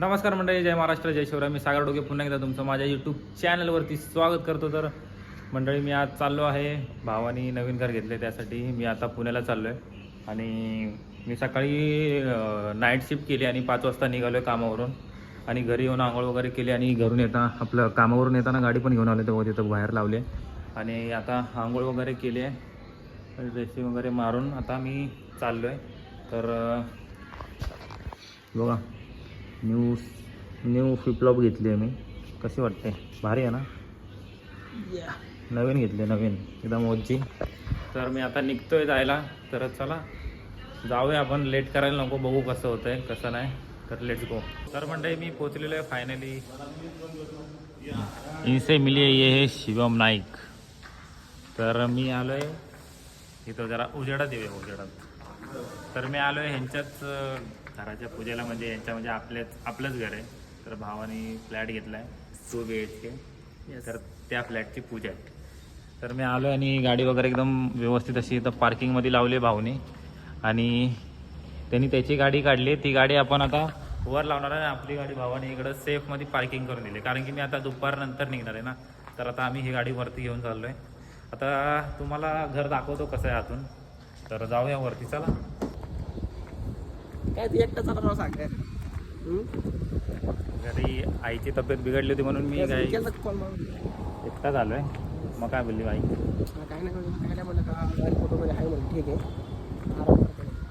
नमस्कार मंडळी जय महाराष्ट्र जय शिवराय. मी सागर डोके पुन्हा एकदा तुमचं माझ्या यूट्यूब चॅनलवरती स्वागत करतो. तर मंडळी मी आज चाललो आहे. भावानी नवीन घर घेतले त्यासाठी. मी आता पुण्याला चाललो आहे आणि मी सकाळी नाईट शिफ्ट केली आणि पाच वाजता निघालो आहे कामावरून. आणि घरी येऊन आंघोळ वगैरे केली आणि घरून येता आपलं कामावरून येताना गाडी पण घेऊन आलो तेव्हा तिथं बाहेर लावले आणि आता आंघोळ वगैरे केली आहे ड्रेसिंग वगैरे मारून आता मी चाललो आहे तर बघा. न्यू न्यू फ्लिपलॉप घेतली आहे मी. कशी वाटते? भारी आहे ना? नवीन घेतली नवीन. एकदम ओजी तर मी आता निघतोय जायला. तर चला. जाऊया आपण. लेट करायला नको. बघू कसं होतंय कसं नाही. तर लेट्स गो तर मंडळी मी पोचलेलो आहे फायनली इनसे मिली ये है शिवम नाईक. तर मी आलो आहे इथं जरा उजेडात येऊया उजेडात. तर मी आलो आहे ह्यांच्याच घराच्या पूजेला म्हणजे यांच्या म्हणजे आपल्याच आपलंच घर आहे. तर भावाने फ्लॅट घेतला आहे टू बी एच के तर त्या फ्लॅटची पूजा आहे. तर मी आलो आणि गाडी वगैरे एकदम व्यवस्थित अशी इथं पार्किंगमध्ये लावली भाऊने. आणि त्यांनी त्याची गाडी काढली. ती गाडी आपण आता वर लावणार आहे आणि आपली गाडी भावाने इकडं सेफमध्ये पार्किंग करून दिली. कारण की मी आता दुपारनंतर निघणार आहे ना. तर आता आम्ही ही गाडी वरती घेऊन चाललो आहे आता तुम्हाला घर दाखवतो कसं आहे आतून. तर जाऊया वरती. चला. काय तू एकटा चालला सांग काय घरी आईची तब्येत बिघडली होती म्हणून मी काय एकटा झालो आहे मग काय बोलली बाई? काय नाही करू काय नाही म्हणलं का आहे म्हणून ठीक आहे.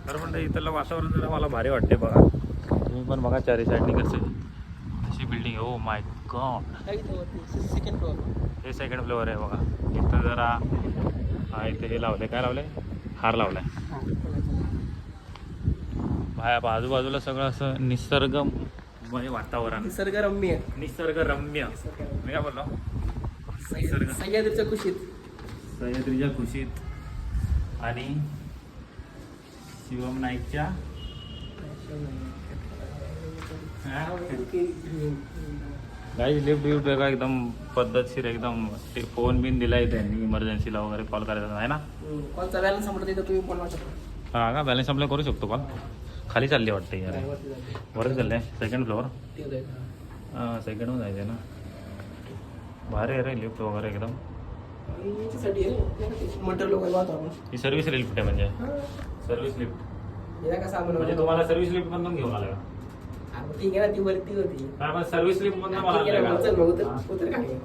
तर म्हणलं इथलं वातावरण जरा मला भारी वाटते बघा. तुम्ही पण बघा चारी साईडनी कसे अशी building oh my god second floor हे सेकंड फ्लोअर आहे बघा. इथं जरा इथे हे लावले काय लावलंय? हार लावलाय. आजूबाजूला सगळं असं निसर्गमय वातावरण. निसर्गरम्य. निसर्गरम्य. मी काय बोललो? निसर्ग. सह्याद्रीच्या कुशीत. सह्याद्रीच्या खुशीत आणि शिवम नाईकच्या काही लिफ्ट बिफ्ट वेगळा एकदम पद्धतशीर एकदम ते फोन बिन दिलाय त्यांनी इमर्जन्सीला वगैरे कॉल करायचा आहे ना? कॉलचा बॅलन्स संपला तर तुम्ही शकता हा का? बॅलन्स आपल्या करू शकतो कॉल खाली चालली वाटते यार. वरती चाललंय. Second floor? हां. सेकंडवर जायचं आहे ना. भारी आहे रे लिफ्ट वगैरे एकदम. ही सर्व्हिस लिफ्ट आहे म्हणजे. सर्व्हिस लिफ्ट म्हणजे तुम्हाला सर्व्हिस लिफ्ट मधून घेऊन आलं ठीक आहे ना ती वरती होती. काय पण सर्व्हिस लिफ्ट मधून मला ठीक आहे.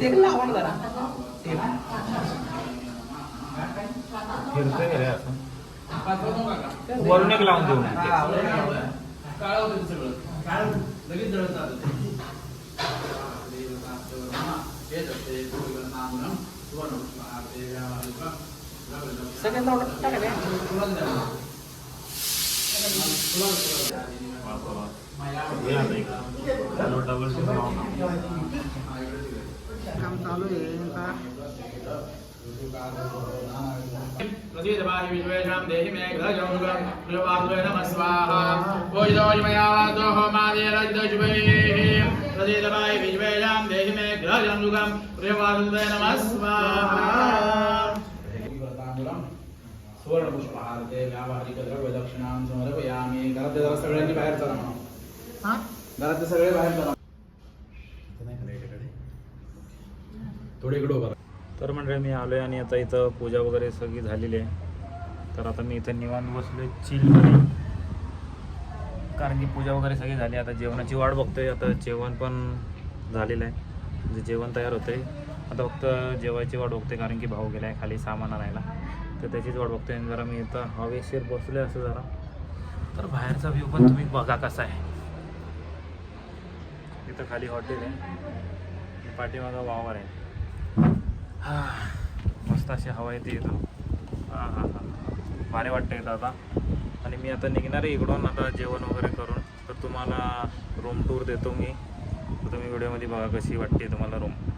ना, आणलंय मग चल का? मग उतर हा? उतर काय हे असं आहे वरती एक लावा ना जरा ते. फिरतोय वरून एक लावून देऊ हा, वरून. सगळ्यांना लावून पूजितोऽयमयावासो होमादिरजितशुभैः प्रसीदवाहि विश्वेषां देहि मे ग्रहजोगुरं प्रियवासुवे नमः स्वाहा सुवर्णपुष्पहारते व्यावहारिकद्रव्यदक्षिणां समर्पयामि जरा सगळ्यांनी बाहेर चला म्हणा सगळे बाहेर चला थोडे इकडं उभा तर म्हणजे मी आलो आहे आणि आता इथं पूजा वगैरे सगळी झालेली आहे. तर आता मी इथं निवांत बसलो चिल कारण की पूजा वगैरे सगळी झाली आता जेवणाची वाट बघतोय. आता जेवण पण झालेलं आहे. म्हणजे जेवण तयार होतंय. आता फक्त जेवायची वाट बघतोय कारण की भाऊ गेला आहे खाली सामान आणायला. तर त्याचीच वाट बघतोय आणि जरा मी इथं हवेशीर बसलोय असं जरा. तर बाहेरचा व्ह्यू पण तुम्ही बघा कसा आहे. इथं खाली हॉटेल आहे. पाठीमागं वावर आहे. हा. मस्त अशी हवा येते इथं. हां हां हां भारी वाटतं इथं आता. आणि मी आता निघणार आहे इकडून आता जेवण वगैरे करून. तर तुम्हाला रूम टूर देतो मी. तर तुम्ही व्हिडिओमध्ये बघा कशी वाटते तुम्हाला रूम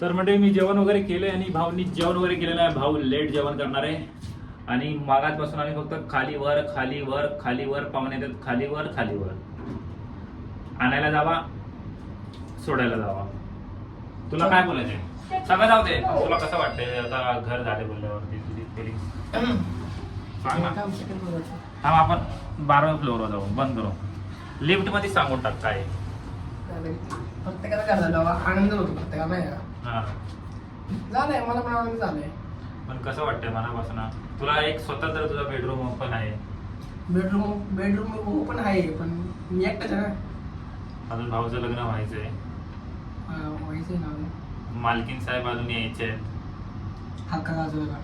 तर म्हणजे मी जेवण वगैरे केले आणि भाऊनी जेवण वगैरे केलेलं आहे. भाऊ लेट जेवण करणार आहे. आणि मागातपासून आम्ही फक्त खाली वर खाली वर खाली वर पाहुणे येतात. खाली वर खाली वर. आणायला जावा सोडायला जावा. तुला काय बोलायचंय? सगळं जाऊ दे. तुला कसं वाटतंय? आता घर झाले बोलल्यावरती तुझी फिलिंग सांग ना. आपण बाराव्या फ्लोअरवर जाऊ. बंद करू. लिफ्टमध्ये सांगून टाक काय प्रत्येकाला आनंद होतो प्रत्येकाला हा. झालंय मला आनंद झालाय. पण कसं वाटतंय मनापासून? तुला एक स्वतंत्र तुझा बेडरूम पण आहे. बेडरूम बेडरूम ओपन आहे पण मी एकटाच आहे ना? अजून भाऊचं लग्न व्हायचंय. हा, व्हायचंय ना मालकीन साहेब अजून यायचे आहेत. हक्का गाजवायला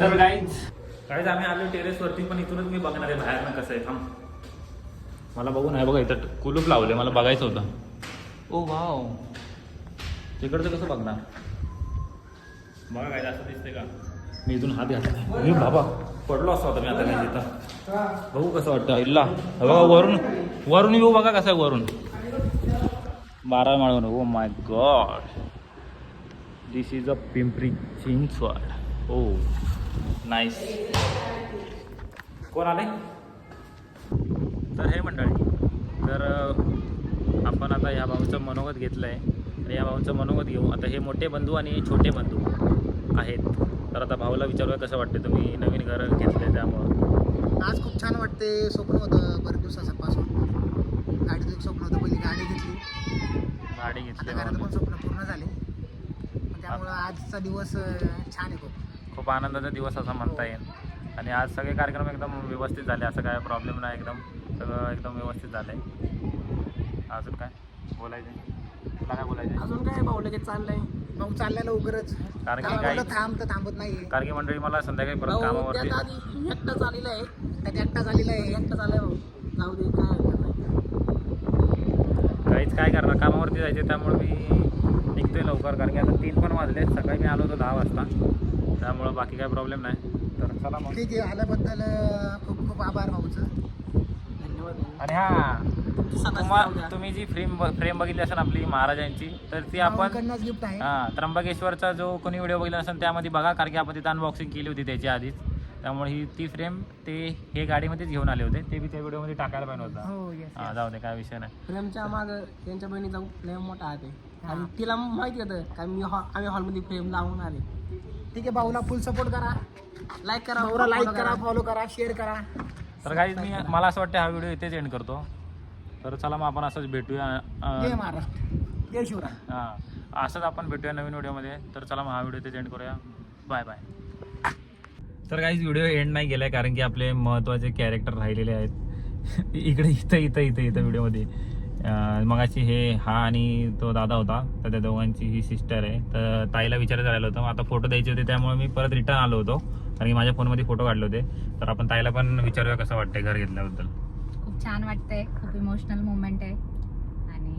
तर गाईज गाईज आम्ही आलो टेरेस वरती पण इथूनच मी बघणार आहे बाहेरनं कसं आहे. थांब. मला बघून आहे बघा इथं कुलूप लावले मला बघायचं होतं. Oh wow. तिकडचं कसं बघणार? बघा काय असं दिसतंय का? मी इथून हात घातला. मी बाबा. पडलो असतो आता मी आता नाही तिथं बघू कसं वाटतं. इल्ला. बघा वरून वरून येऊ बघा कसं आहे वरून. बारा माळून ओ my god this is a Pimpri Chinchwad oh nice कोण आले तर हे मंडळी तर आपण आता ह्या भाऊचं मनोगत घेतलं आहे आणि या भाऊचं मनोगत घेऊ आता हे मोठे बंधू आणि छोटे बंधू आहेत. तर आता भाऊला विचारूया कसं वाटते तुम्ही नवीन घर घेतलं त्यामुळं. आज खूप छान वाटते. स्वप्न होतं बरेच दिवसापासून. गाडीचं एक स्वप्न होतं. पहिली गाडी घेतली. गाडी घेतली भाऊने. पण स्वप्न पूर्ण झाले. त्यामुळं आजचा दिवस छान आहे खूप. खूप आनंदाचा दिवस असा म्हणता येईल. आणि आज सगळे कार्यक्रम एकदम व्यवस्थित झाले. असं काय प्रॉब्लेम नाही एकदम. सगळं एकदम व्यवस्थित झालं आहे अजून काय बोलायचं तुला काय बोलायचं अजून काय भाऊ लगेच चाललंय. भाऊ चालल्या लवकरच. कारण की म्हणलं थांब तर थांबत नाही कारण की मंडळी मला संध्याकाळी परत कामावरती आधी एकटा चाललेला आहे. त्यात एकटा झालेला आहे. एकटा चाललाय भाऊ. जाऊ दे काय. काहीच काय करणार? कामावरती जायचे त्यामुळे मी निघतोय लवकर. कारण की आता तीन पण वाजले सकाळी मी आलो होतो दहा वाजता. त्यामुळं बाकी काय प्रॉब्लेम नाही. तर चला मग. ठीक आहे आल्याबद्दल खूप खूप आभार भाऊचं. आणि हा सणाचं तुम्हा जी फ्रेम फ्रेम बघितली असेल आपली महाराजांची तर ती आपण भाऊकडनंच गिफ्ट आहे. हा त्र्यंबकेश्वरचा जो कोणी व्हिडिओ बघितला असेल त्यामध्ये बघा कारण की आपण तिथं अनबॉक्सिंग केली होती त्याच्या आधीच. त्यामुळे ही ती फ्रेम ते हे गाडीमध्येच घेऊन आले होते. ते बी त्या व्हिडिओमध्ये टाकायला पाहिजे होता. हो येस हा जाऊ दे काय विषय नाही. प्रेमच्या माग त्यांच्या बहिणी जाऊ लय मोठा आहे. आणि तिला माहिती होतं का मी हॉ- आम्ही हॉलमध्ये फ्रेम लावून आले. ठीक आहे भाऊला फुल सपोर्ट करा. लाईक करा लाईक करा. फॉलो करा शेअर करा. तर काही मी मला असं वाटतं हा व्हिडिओ इथेच एंड करतो. तर चला मग आपण असंच भेटूया जय अं, महाराष्ट्र. जय शिवराय. हां असंच आपण भेटूया नवीन व्हिडिओमध्ये तर चला मग हा व्हिडिओ इथेच एंड करूया. बाय बाय तर काहीच व्हिडिओ एंड नाही गेलाय कारण की आपले महत्त्वाचे कॅरेक्टर राहिलेले आहेत. इकडे इथं इथं इथं इथं व्हिडिओमध्ये मगाशी हे हा आणि तो दादा होता तर त्या दोघांची ही सिस्टर आहे. तर ताईला विचारायचं राहिलं होतं. मग आता फोटो द्यायचे होते त्यामुळे मी परत रिटर्न आलो होतो. कारण की माझ्या फोनमध्ये फोटो काढले होते. तर आपण ताईला पण विचारूया कसं वाटतंय घर घेतल्याबद्दल. खूप छान वाटतंय. खूप इमोशनल मुवमेंट आहे. आणि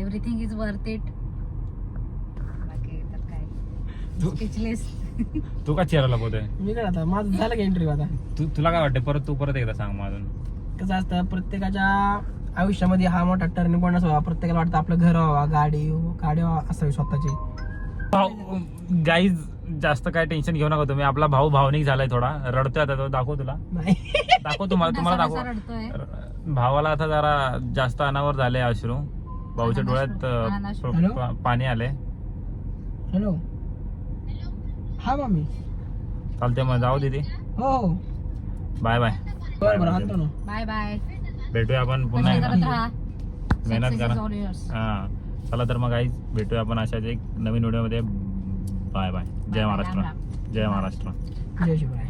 एव्हरीथिंग इज वर्थ इट बाकी तर काय. स्पीचलेस तू का चेहरा लपवतोय? मी काय आता माझं झालं का इंटरव्ह्यू आता? तू तुला काय वाटतं परत तू परत एकदा सांग मग अजून. कसं असतं प्रत्येकाच्या आयुष्यामध्ये हा मोठा टर्निंग पॉईंट असावा. प्रत्येकाला वाटतं आपलं घर व्हावा गाडी गाडी असावी स्वतःची. गाईज जास्त काय टेन्शन घेऊ नका तुम्ही. आपला भाऊ भावनिक झालाय थोडा. रडतोय आता तो. दाखव तुला. नाही. दाखव तुम्हाला. तुम्हाला दाखव. भावाला आता जरा जास्त अनावर झाले अश्रू. भाऊच्या डोळ्यात पाणी आले हॅलो. हा मामी. चालते मग. जाऊ दे हो हो. Bye bye. बरं बरं आणतो ना बाय. बाय भेटूया आपण पुन्हा कष्ट एकदा. करत राहा? मेहनत Success करा. is all yours. हा. चला तर मग गाईज भेटूया आपण अशाच एक नवीन व्हिडिओमध्ये बाय बाय. जय महाराष्ट्र. राम. जय महाराष्ट्र. जय शिवराय.